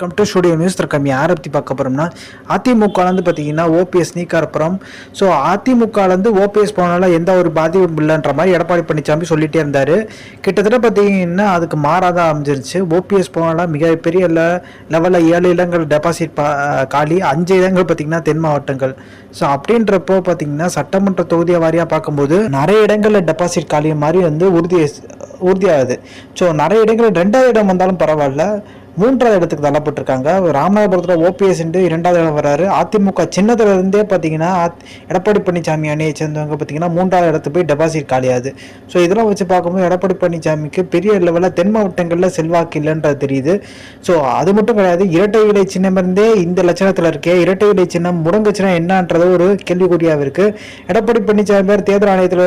Welcome to studio news தற்கம் யாரை பற்றி பார்க்க போகிறோம்னா அதிமுகலேருந்து பார்த்தீங்கன்னா ஓபிஎஸ் நீக்காரப்புறம் ஸோ அதிமுகலேருந்து ஓபிஎஸ் போனால எந்த ஒரு பாதிப்பும் இல்லைன்ற மாதிரி எடப்பாடி பழனிசாமி சொல்லிகிட்டே இருந்தார். கிட்டத்தட்ட பார்த்தீங்கன்னா அதுக்கு மாறாதான் அமைஞ்சிருச்சு. ஓபிஎஸ் போனால மிகப்பெரிய லெவலில் ஏழு இடங்கள் டெபாசிட் பா காலி அஞ்சு இடங்கள் பார்த்தீங்கன்னா தென் மாவட்டங்கள். ஸோ அப்படின்றப்போ பார்த்தீங்கன்னா சட்டமன்ற தொகுதியை வாரியாக பார்க்கும்போது நிறைய இடங்களில் டெபாசிட் காலி மாதிரி வந்து உறுதி உறுதியாகுது. ஸோ நிறைய இடங்களில் ரெண்டாவது இடம் வந்தாலும் பரவாயில்ல. மூன்றாவது இடத்துக்கு தள்ளப்பட்டிருக்காங்க. ராமநாதபுரத்தில் ஓபிஎஸ் இரண்டாவது இடம் வர்றாரு அதிமுக சின்னதுல இருந்தே பார்த்தீங்கன்னா அத்- எடப்பாடி பழனிசாமி அணியை சேர்ந்தவங்க பார்த்தீங்கன்னா மூன்றாவது இடத்துக்கு போய் டெபாசிட் காலியாது. ஸோ இதெல்லாம் வச்சு பார்க்கும்போது எடப்பாடி பழனிசாமிக்கு பெரிய லெவலில் தென் மாவட்டங்களில் செல்வாக்கு இல்லைன்றது தெரியுது. ஸோ அது மட்டும் கிடையாது இரட்டை இலை சின்னம் இருந்தே இந்த லட்சணத்தில் இருக்கே இரட்டை இலை சின்னம் முடங்குச்சுன்னா என்னன்றது ஒரு கேள்விக்குறியாக இருக்குது எடப்பாடி பழனிசாமி பேர் தேர்தல் ஆணையத்தில்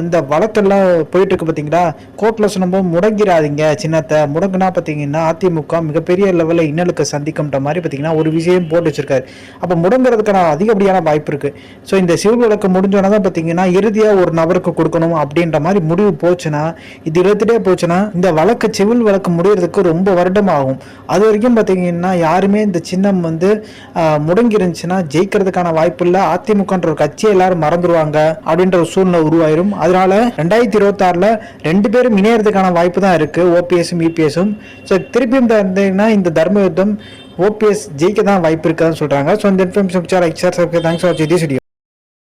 இந்த வழக்கெல்லாம் போயிட்டு இருக்கு பார்த்தீங்களா கோர்ட்டில் சொன்னபோது முடங்கிடாதீங்க சின்னத்தை. முடங்குனா பார்த்தீங்கன்னா அதிமுக மிகப்பெரிய லெவலில் இன்னலுக்கு சந்திக்கும்ன்ற மாதிரி பார்த்தீங்கன்னா ஒரு விஷயம் போட்டு வச்சிருக்காரு. அப்போ முடங்குறதுக்கான அதிகப்படியான வாய்ப்பு இருக்குது ஸோ இந்த சிவில் விளக்கு முடிஞ்சோன்னா தான் பார்த்தீங்கன்னா இறுதியாக ஒரு நபருக்கு கொடுக்கணும் அப்படின்ற மாதிரி முடிவு போச்சுன்னா இது இழுத்துட்டே போச்சுன்னா இந்த வழக்கு சிவில் வழக்கு முடிகிறதுக்கு ரொம்ப வருடம் ஆகும் அது வரைக்கும் பார்த்தீங்கன்னா யாருமே இந்த சின்னம் வந்து முடங்கி இருந்துச்சுன்னா ஜெயிக்கிறதுக்கான வாய்ப்பு இல்லை. அதிமுகன்ற ஒரு கட்சியை எல்லாரும் மறந்துடுவாங்க அப்படின்ற ஒரு சூழ்நிலை உருவாயிரும். அதனால ரெண்டாயிரத்தி இருபத்தாறில் ரெண்டு பேரும் இணையறதுக்கான வாய்ப்பு தான் இருக்குது ஓபிஎஸும் இபிஎஸும் ஸோ திருப்பியும் இருந்தீங்கன்னா இந்த தர்ம யுத்தம் ஓபிஎஸ் ஜெயிக்க தான் வாய்ப்பு இருக்காதுன்னு சொல்றாங்க. ஸோ இந்த information like sir thanks for வாட்சிங் திஸ் வீடியோ